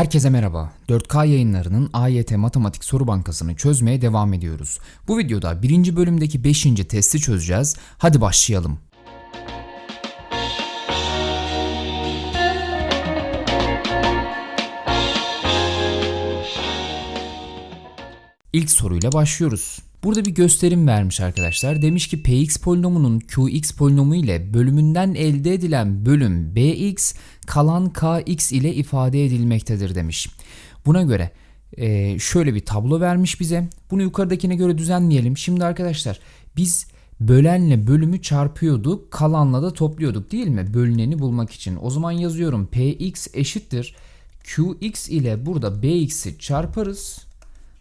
Herkese merhaba. 4K yayınlarının AYT Matematik Soru Bankası'nı çözmeye devam ediyoruz. Bu videoda birinci bölümdeki 5. testi çözeceğiz. Hadi başlayalım. İlk soruyla başlıyoruz. Burada bir gösterim vermiş arkadaşlar. Demiş ki px polinomunun qx polinomu ile bölümünden elde edilen bölüm bx kalan kx ile ifade edilmektedir demiş. Buna göre e, şöyle bir tablo vermiş bize. Bunu yukarıdakine göre düzenleyelim. Şimdi arkadaşlar biz bölenle bölümü çarpıyorduk, kalanla da topluyorduk değil mi? Bölüneni bulmak için. O zaman yazıyorum px eşittir qx ile burada bx'i çarparız.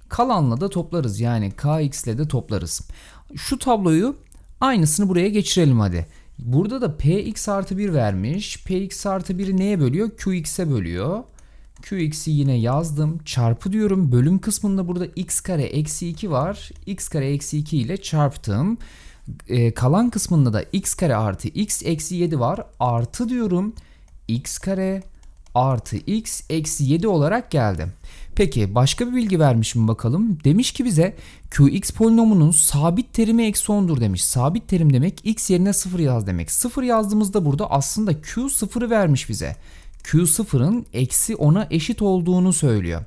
Kalanla da toplarız yani kx ile de toplarız. Şu tabloyu aynısını buraya geçirelim hadi. Burada da px artı 1 vermiş. px artı 1'i neye bölüyor? qx'e bölüyor. qx'i yine yazdım. Çarpı diyorum. Bölüm kısmında burada x kare eksi 2 var. x kare eksi 2 ile çarptım. Ee, kalan kısmında da x kare artı x eksi 7 var. Artı diyorum. x kare artı x eksi 7 olarak geldi. Peki başka bir bilgi vermiş mi bakalım? Demiş ki bize qx polinomunun sabit terimi eksi 10'dur demiş. Sabit terim demek x yerine 0 yaz demek. 0 yazdığımızda burada aslında q 0'ı vermiş bize. q 0'ın eksi 10'a eşit olduğunu söylüyor.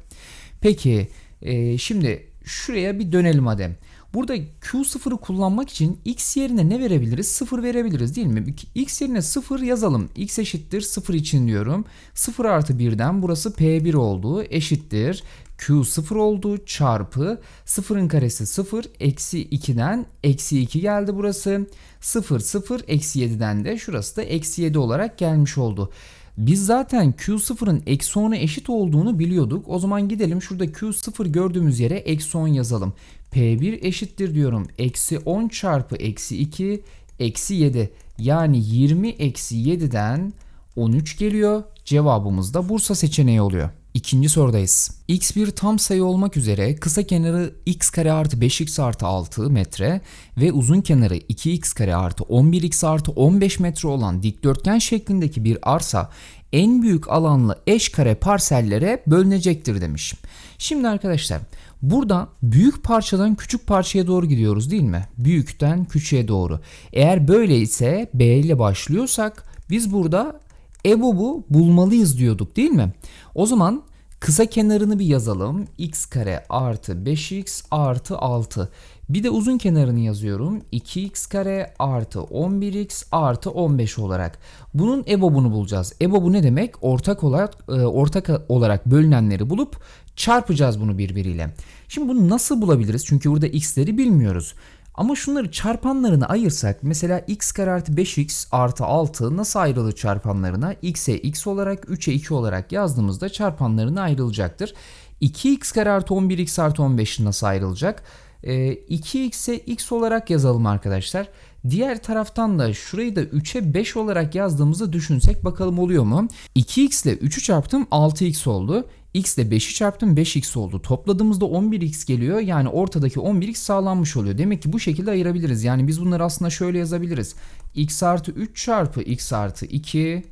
Peki e, şimdi şuraya bir dönelim hadi. Burada Q0'ı kullanmak için x yerine ne verebiliriz? 0 verebiliriz değil mi? x yerine 0 yazalım. x eşittir 0 için diyorum. 0 artı 1'den burası P1 oldu. Eşittir. Q 0 oldu çarpı 0'ın karesi 0 eksi 2'den eksi 2 geldi burası. 0 0 eksi 7'den de şurası da eksi 7 olarak gelmiş oldu. Biz zaten Q0'ın eksi 10'a eşit olduğunu biliyorduk. O zaman gidelim şurada Q0 gördüğümüz yere eksi 10 yazalım. P1 eşittir diyorum. Eksi 10 çarpı eksi 2 eksi 7. Yani 20 eksi 7'den 13 geliyor. Cevabımız da Bursa seçeneği oluyor. İkinci sorudayız. x bir tam sayı olmak üzere kısa kenarı x kare artı 5x artı 6 metre ve uzun kenarı 2x kare artı 11x artı 15 metre olan dikdörtgen şeklindeki bir arsa en büyük alanlı eş kare parsellere bölünecektir demiş. Şimdi arkadaşlar burada büyük parçadan küçük parçaya doğru gidiyoruz değil mi? Büyükten küçüğe doğru. Eğer böyle ise B ile başlıyorsak biz burada EBOB'u bulmalıyız diyorduk değil mi? O zaman kısa kenarını bir yazalım. x kare artı 5x artı 6. Bir de uzun kenarını yazıyorum. 2x kare artı 11x artı 15 olarak. Bunun EBOB'unu bulacağız. EBOB'u ne demek? Ortak olarak e, ortak olarak bölünenleri bulup çarpacağız bunu birbiriyle. Şimdi bunu nasıl bulabiliriz? Çünkü burada x'leri bilmiyoruz. Ama şunları çarpanlarına ayırsak mesela x kare artı 5x artı 6 nasıl ayrılır çarpanlarına? x'e x olarak 3'e 2 olarak yazdığımızda çarpanlarına ayrılacaktır. 2x kare artı 11x artı 15 nasıl ayrılacak? E, 2x'e x olarak yazalım arkadaşlar. Diğer taraftan da şurayı da 3'e 5 olarak yazdığımızı düşünsek bakalım oluyor mu? 2x ile 3'ü çarptım 6x oldu. X ile 5'i çarptım 5x oldu. Topladığımızda 11x geliyor. Yani ortadaki 11x sağlanmış oluyor. Demek ki bu şekilde ayırabiliriz. Yani biz bunları aslında şöyle yazabiliriz. x artı 3 çarpı x artı 2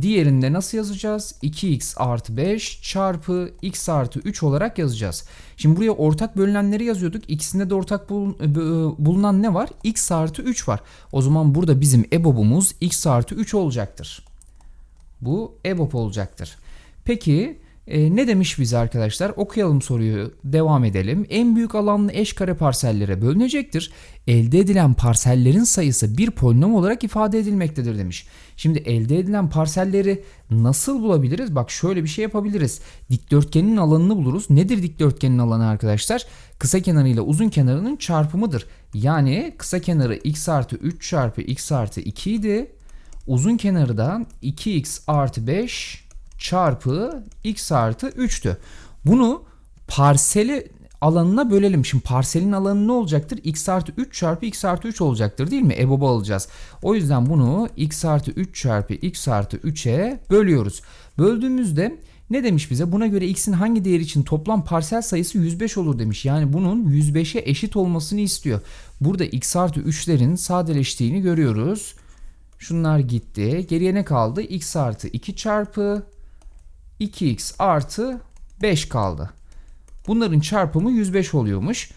Diğerinde nasıl yazacağız? 2x artı 5 çarpı x artı 3 olarak yazacağız. Şimdi buraya ortak bölünenleri yazıyorduk. İkisinde de ortak bulunan ne var? x artı 3 var. O zaman burada bizim EBOB'umuz x artı 3 olacaktır. Bu EBOB olacaktır. Peki e, ne demiş bize arkadaşlar? Okuyalım soruyu. Devam edelim. En büyük alanlı eş kare parsellere bölünecektir. Elde edilen parsellerin sayısı bir polinom olarak ifade edilmektedir demiş. Şimdi elde edilen parselleri nasıl bulabiliriz? Bak şöyle bir şey yapabiliriz. Dikdörtgenin alanını buluruz. Nedir dikdörtgenin alanı arkadaşlar? Kısa kenarı ile uzun kenarının çarpımıdır. Yani kısa kenarı x artı 3 çarpı x artı 2 idi. Uzun kenarı da 2x artı 5 çarpı x artı 3'tü. Bunu parseli alanına bölelim. Şimdi parselin alanı ne olacaktır? x artı 3 çarpı x artı 3 olacaktır değil mi? EBOB'u alacağız. O yüzden bunu x artı 3 çarpı x artı 3'e bölüyoruz. Böldüğümüzde ne demiş bize? Buna göre x'in hangi değer için toplam parsel sayısı 105 olur demiş. Yani bunun 105'e eşit olmasını istiyor. Burada x artı 3'lerin sadeleştiğini görüyoruz. Şunlar gitti. Geriye ne kaldı? x artı 2 çarpı 2x artı 5 kaldı. Bunların çarpımı 105 oluyormuş.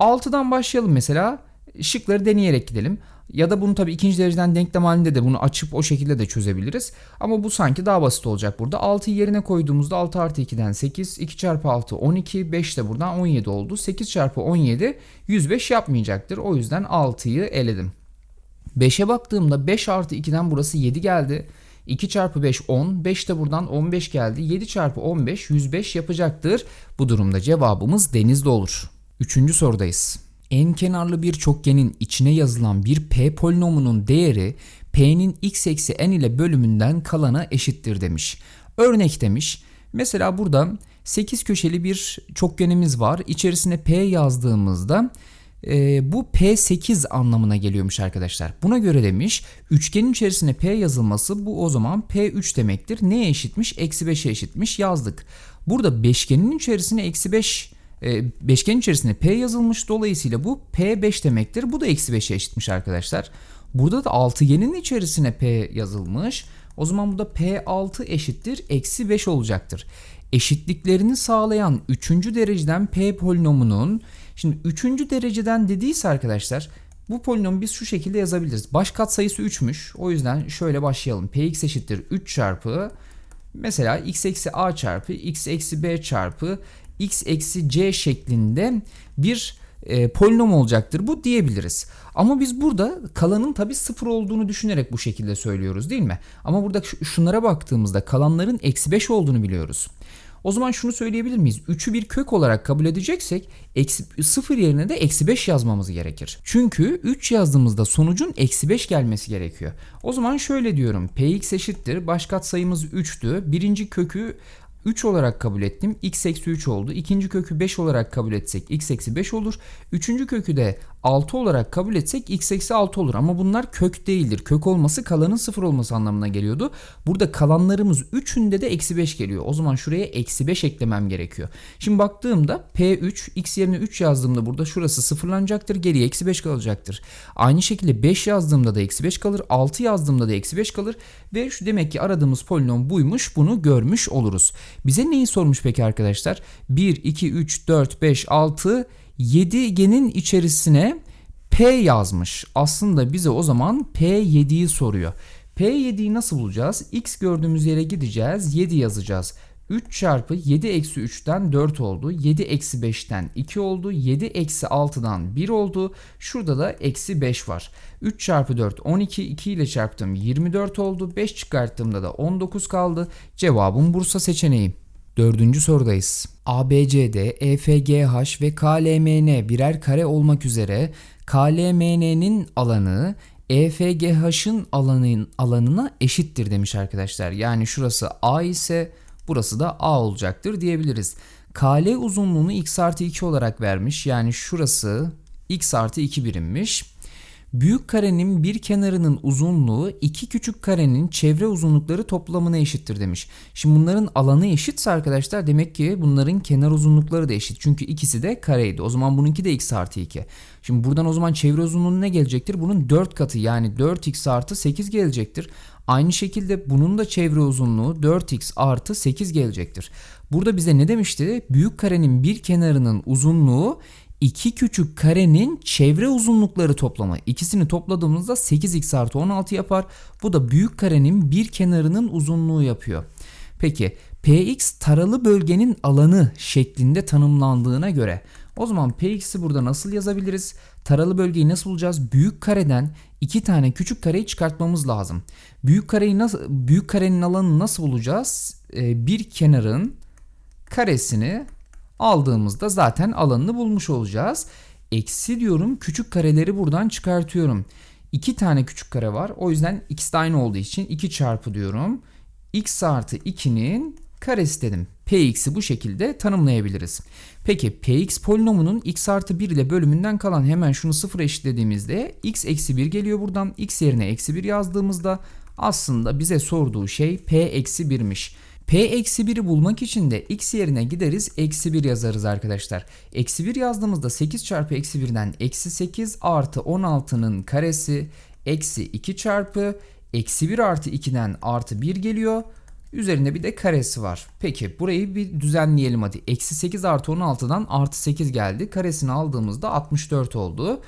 6'dan başlayalım mesela. Şıkları deneyerek gidelim. Ya da bunu tabii ikinci dereceden denklem halinde de bunu açıp o şekilde de çözebiliriz. Ama bu sanki daha basit olacak burada. 6'yı yerine koyduğumuzda 6 artı 2'den 8, 2 çarpı 6 12, 5 de buradan 17 oldu. 8 çarpı 17 105 yapmayacaktır. O yüzden 6'yı eledim. 5'e baktığımda 5 artı 2'den burası 7 geldi. 2 çarpı 5 10, 5 de buradan 15 geldi. 7 çarpı 15 105 yapacaktır. Bu durumda cevabımız denizde olur. Üçüncü sorudayız. En kenarlı bir çokgenin içine yazılan bir p polinomunun değeri p'nin x eksi n ile bölümünden kalana eşittir demiş. Örnek demiş. Mesela burada 8 köşeli bir çokgenimiz var. İçerisine p yazdığımızda e, bu P8 anlamına geliyormuş arkadaşlar. Buna göre demiş üçgenin içerisine P yazılması bu o zaman P3 demektir. Neye eşitmiş? Eksi 5'e eşitmiş yazdık. Burada beşgenin içerisine eksi 5 e, beşgenin içerisine P yazılmış dolayısıyla bu P5 demektir. Bu da eksi 5'e eşitmiş arkadaşlar. Burada da altıgenin içerisine P yazılmış. O zaman bu da P6 eşittir eksi 5 olacaktır. Eşitliklerini sağlayan 3. dereceden P polinomunun Şimdi 3. dereceden dediyse arkadaşlar bu polinomu biz şu şekilde yazabiliriz. Baş katsayısı 3'müş. O yüzden şöyle başlayalım. Px eşittir 3 çarpı mesela x eksi a çarpı x eksi b çarpı x eksi c şeklinde bir e, polinom olacaktır bu diyebiliriz. Ama biz burada kalanın tabi sıfır olduğunu düşünerek bu şekilde söylüyoruz değil mi? Ama burada şunlara baktığımızda kalanların eksi 5 olduğunu biliyoruz. O zaman şunu söyleyebilir miyiz? 3'ü bir kök olarak kabul edeceksek eksi, 0 yerine de eksi 5 yazmamız gerekir. Çünkü 3 yazdığımızda sonucun eksi 5 gelmesi gerekiyor. O zaman şöyle diyorum. Px eşittir. Baş katsayımız 3'tü. Birinci kökü 3 olarak kabul ettim. x eksi 3 oldu. İkinci kökü 5 olarak kabul etsek x eksi 5 olur. Üçüncü kökü de 6 olarak kabul etsek x eksi 6 olur. Ama bunlar kök değildir. Kök olması kalanın 0 olması anlamına geliyordu. Burada kalanlarımız 3'ünde de eksi 5 geliyor. O zaman şuraya eksi 5 eklemem gerekiyor. Şimdi baktığımda P3 x yerine 3 yazdığımda burada şurası sıfırlanacaktır. Geriye eksi 5 kalacaktır. Aynı şekilde 5 yazdığımda da eksi 5 kalır. 6 yazdığımda da eksi 5 kalır. Ve şu demek ki aradığımız polinom buymuş. Bunu görmüş oluruz. Bize neyi sormuş peki arkadaşlar? 1, 2, 3, 4, 5, 6, 7genin içerisine P yazmış. Aslında bize o zaman P7'yi soruyor. P7'yi nasıl bulacağız? X gördüğümüz yere gideceğiz. 7 yazacağız. 3 çarpı 7 eksi 3'ten 4 oldu. 7 eksi 5'ten 2 oldu. 7 eksi 6'dan 1 oldu. Şurada da eksi 5 var. 3 çarpı 4 12. 2 ile çarptım 24 oldu. 5 çıkarttığımda da 19 kaldı. Cevabım Bursa seçeneği. Dördüncü sorudayız. ABCD, EFGH ve KLMN birer kare olmak üzere KLMN'nin alanı EFGH'ın alanın alanına eşittir demiş arkadaşlar. Yani şurası A ise burası da A olacaktır diyebiliriz. KL uzunluğunu x artı 2 olarak vermiş. Yani şurası x artı 2 birimmiş. Büyük karenin bir kenarının uzunluğu iki küçük karenin çevre uzunlukları toplamına eşittir demiş. Şimdi bunların alanı eşitse arkadaşlar demek ki bunların kenar uzunlukları da eşit. Çünkü ikisi de kareydi. O zaman bununki de x artı 2. Şimdi buradan o zaman çevre uzunluğu ne gelecektir? Bunun 4 katı yani 4x artı 8 gelecektir. Aynı şekilde bunun da çevre uzunluğu 4x artı 8 gelecektir. Burada bize ne demişti? Büyük karenin bir kenarının uzunluğu iki küçük karenin çevre uzunlukları toplamı. İkisini topladığımızda 8x artı 16 yapar. Bu da büyük karenin bir kenarının uzunluğu yapıyor. Peki Px taralı bölgenin alanı şeklinde tanımlandığına göre o zaman Px'i burada nasıl yazabiliriz? Taralı bölgeyi nasıl bulacağız? Büyük kareden iki tane küçük kareyi çıkartmamız lazım. Büyük kareyi nasıl büyük karenin alanını nasıl bulacağız? Ee, bir kenarın karesini aldığımızda zaten alanını bulmuş olacağız. Eksi diyorum küçük kareleri buradan çıkartıyorum. 2 tane küçük kare var. O yüzden x de aynı olduğu için 2 çarpı diyorum. x artı 2'nin karesi dedim. Px'i bu şekilde tanımlayabiliriz. Peki Px polinomunun x artı 1 ile bölümünden kalan hemen şunu sıfır eşitlediğimizde x eksi 1 geliyor buradan. x yerine eksi 1 yazdığımızda aslında bize sorduğu şey P eksi 1'miş. P eksi 1'i bulmak için de x yerine gideriz eksi 1 yazarız arkadaşlar. Eksi 1 yazdığımızda 8 çarpı eksi 1'den eksi 8 artı 16'nın karesi eksi 2 çarpı eksi 1 artı 2'den artı 1 geliyor. Üzerinde bir de karesi var. Peki burayı bir düzenleyelim hadi. Eksi 8 artı 16'dan artı 8 geldi. Karesini aldığımızda 64 oldu.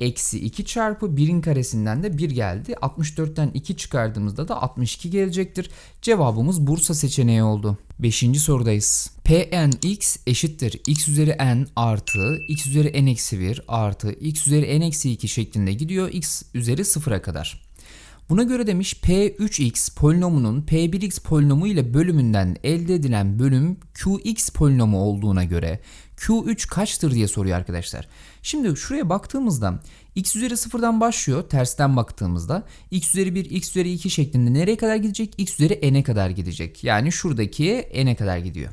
Eksi 2 çarpı 1'in karesinden de 1 geldi. 64'ten 2 çıkardığımızda da 62 gelecektir. Cevabımız Bursa seçeneği oldu. 5. sorudayız. Pnx eşittir x üzeri n artı x üzeri n eksi 1 artı x üzeri n eksi 2 şeklinde gidiyor x üzeri 0'a kadar. Buna göre demiş P3x polinomunun P1x polinomu ile bölümünden elde edilen bölüm Qx polinomu olduğuna göre Q3 kaçtır diye soruyor arkadaşlar. Şimdi şuraya baktığımızda x üzeri 0'dan başlıyor tersten baktığımızda x üzeri 1 x üzeri 2 şeklinde nereye kadar gidecek? x üzeri n'e kadar gidecek. Yani şuradaki n'e kadar gidiyor.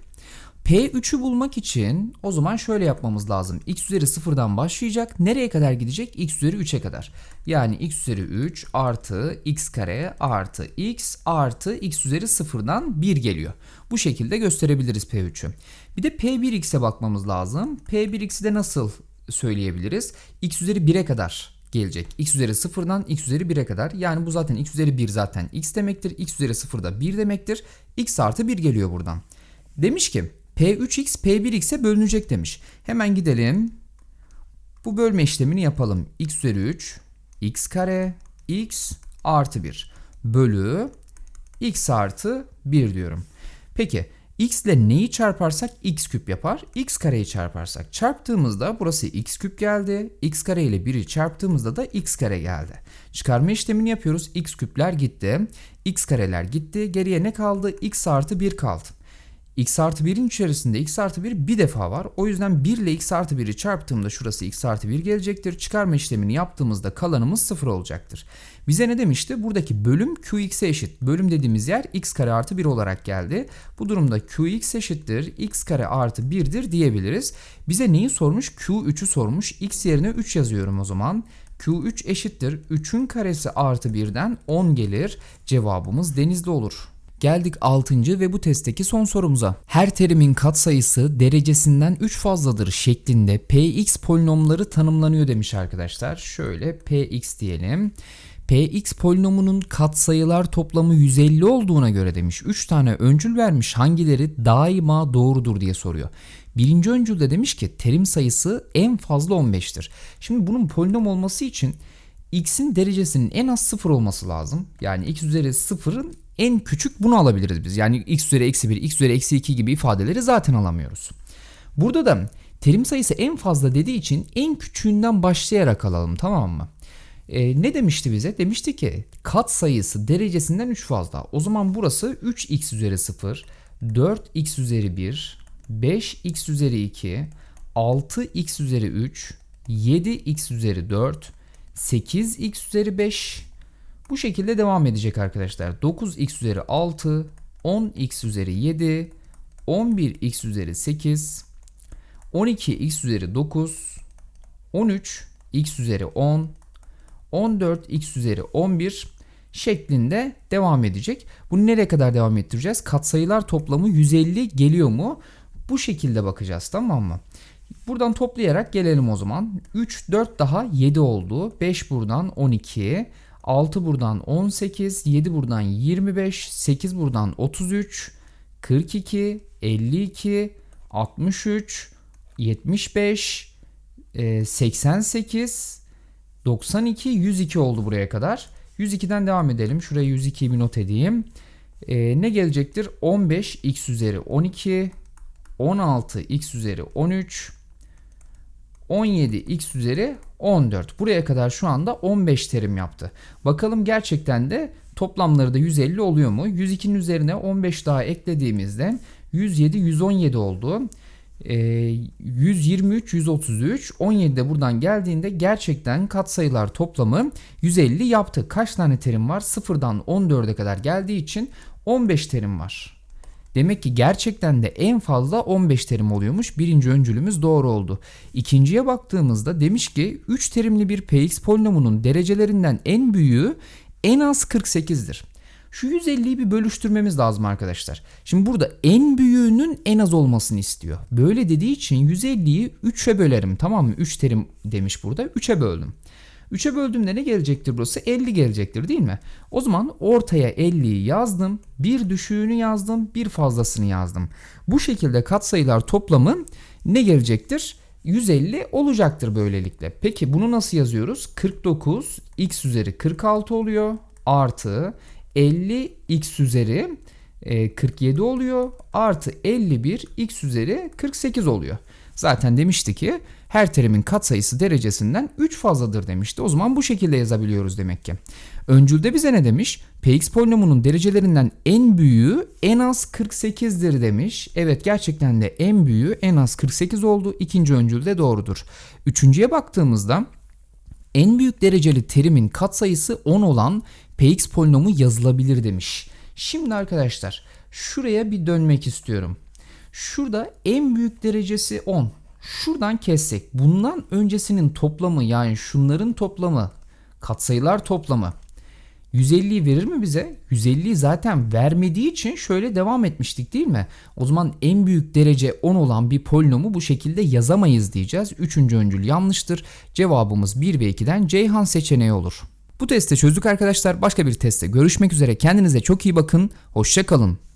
P3'ü bulmak için o zaman şöyle yapmamız lazım. x üzeri 0'dan başlayacak. Nereye kadar gidecek? x üzeri 3'e kadar. Yani x üzeri 3 artı x kare artı x artı x üzeri 0'dan 1 geliyor. Bu şekilde gösterebiliriz P3'ü. Bir de P1x'e bakmamız lazım. P1x'i de nasıl söyleyebiliriz? x üzeri 1'e kadar gelecek. x üzeri 0'dan x üzeri 1'e kadar. Yani bu zaten x üzeri 1 zaten x demektir. x üzeri 0 da 1 demektir. x artı 1 geliyor buradan. Demiş ki P3x P1x'e bölünecek demiş. Hemen gidelim. Bu bölme işlemini yapalım. x üzeri 3 x kare x artı 1 bölü x artı 1 diyorum. Peki x ile neyi çarparsak x küp yapar. x kareyi çarparsak çarptığımızda burası x küp geldi. x kare ile 1'i çarptığımızda da x kare geldi. Çıkarma işlemini yapıyoruz. x küpler gitti. x kareler gitti. Geriye ne kaldı? x artı 1 kaldı x artı 1'in içerisinde x artı 1 bir defa var. O yüzden 1 ile x artı 1'i çarptığımda şurası x artı 1 gelecektir. Çıkarma işlemini yaptığımızda kalanımız 0 olacaktır. Bize ne demişti? Buradaki bölüm qx'e eşit. Bölüm dediğimiz yer x kare artı 1 olarak geldi. Bu durumda qx eşittir x kare artı 1'dir diyebiliriz. Bize neyi sormuş? q3'ü sormuş. x yerine 3 yazıyorum o zaman. q3 eşittir. 3'ün karesi artı 1'den 10 gelir. Cevabımız denizli olur. Geldik 6. ve bu testteki son sorumuza. Her terimin katsayısı derecesinden 3 fazladır şeklinde px polinomları tanımlanıyor demiş arkadaşlar. Şöyle px diyelim. Px polinomunun katsayılar toplamı 150 olduğuna göre demiş 3 tane öncül vermiş hangileri daima doğrudur diye soruyor. Birinci öncülde demiş ki terim sayısı en fazla 15'tir. Şimdi bunun polinom olması için x'in derecesinin en az 0 olması lazım. Yani x üzeri 0'ın en küçük bunu alabiliriz biz. Yani x üzeri eksi 1, x üzeri eksi 2 gibi ifadeleri zaten alamıyoruz. Burada da terim sayısı en fazla dediği için en küçüğünden başlayarak alalım tamam mı? Ee, ne demişti bize? Demişti ki kat sayısı derecesinden 3 fazla. O zaman burası 3x üzeri 0, 4x üzeri 1, 5x üzeri 2, 6x üzeri 3, 7x üzeri 4, 8x üzeri 5, bu şekilde devam edecek arkadaşlar. 9x üzeri 6, 10x üzeri 7, 11x üzeri 8, 12x üzeri 9, 13x üzeri 10, 14x üzeri 11 şeklinde devam edecek. Bunu nereye kadar devam ettireceğiz? Katsayılar toplamı 150 geliyor mu? Bu şekilde bakacağız tamam mı? Buradan toplayarak gelelim o zaman. 3, 4 daha 7 oldu. 5 buradan 12. 6 buradan 18, 7 buradan 25, 8 buradan 33, 42, 52, 63, 75, 88, 92, 102 oldu buraya kadar. 102'den devam edelim. Şuraya 102'yi bir not edeyim. E, ne gelecektir? 15 x üzeri 12, 16 x üzeri 13, 17 x üzeri 14. Buraya kadar şu anda 15 terim yaptı. Bakalım gerçekten de toplamları da 150 oluyor mu? 102'nin üzerine 15 daha eklediğimizde 107 117 oldu. E, 123 133 17 de buradan geldiğinde gerçekten katsayılar toplamı 150 yaptı. Kaç tane terim var? 0'dan 14'e kadar geldiği için 15 terim var. Demek ki gerçekten de en fazla 15 terim oluyormuş. Birinci öncülümüz doğru oldu. İkinciye baktığımızda demiş ki 3 terimli bir px polinomunun derecelerinden en büyüğü en az 48'dir. Şu 150'yi bir bölüştürmemiz lazım arkadaşlar. Şimdi burada en büyüğünün en az olmasını istiyor. Böyle dediği için 150'yi 3'e bölerim tamam mı? 3 terim demiş burada. 3'e böldüm. 3'e böldüğümde ne gelecektir burası? 50 gelecektir değil mi? O zaman ortaya 50'yi yazdım. Bir düşüğünü yazdım. Bir fazlasını yazdım. Bu şekilde katsayılar toplamı ne gelecektir? 150 olacaktır böylelikle. Peki bunu nasıl yazıyoruz? 49 x üzeri 46 oluyor. Artı 50 x üzeri 47 oluyor. Artı 51 x üzeri 48 oluyor. Zaten demişti ki her terimin katsayısı derecesinden 3 fazladır demişti. O zaman bu şekilde yazabiliyoruz demek ki. Öncülde bize ne demiş? Px polinomunun derecelerinden en büyüğü en az 48'dir demiş. Evet gerçekten de en büyüğü en az 48 oldu. İkinci öncülde doğrudur. Üçüncüye baktığımızda en büyük dereceli terimin katsayısı 10 olan Px polinomu yazılabilir demiş. Şimdi arkadaşlar şuraya bir dönmek istiyorum. Şurada en büyük derecesi 10. Şuradan kessek bundan öncesinin toplamı yani şunların toplamı katsayılar toplamı 150'yi verir mi bize? 150'yi zaten vermediği için şöyle devam etmiştik değil mi? O zaman en büyük derece 10 olan bir polinomu bu şekilde yazamayız diyeceğiz. Üçüncü öncül yanlıştır. Cevabımız 1 ve 2'den Ceyhan seçeneği olur. Bu testi çözdük arkadaşlar. Başka bir testte görüşmek üzere. Kendinize çok iyi bakın. Hoşçakalın.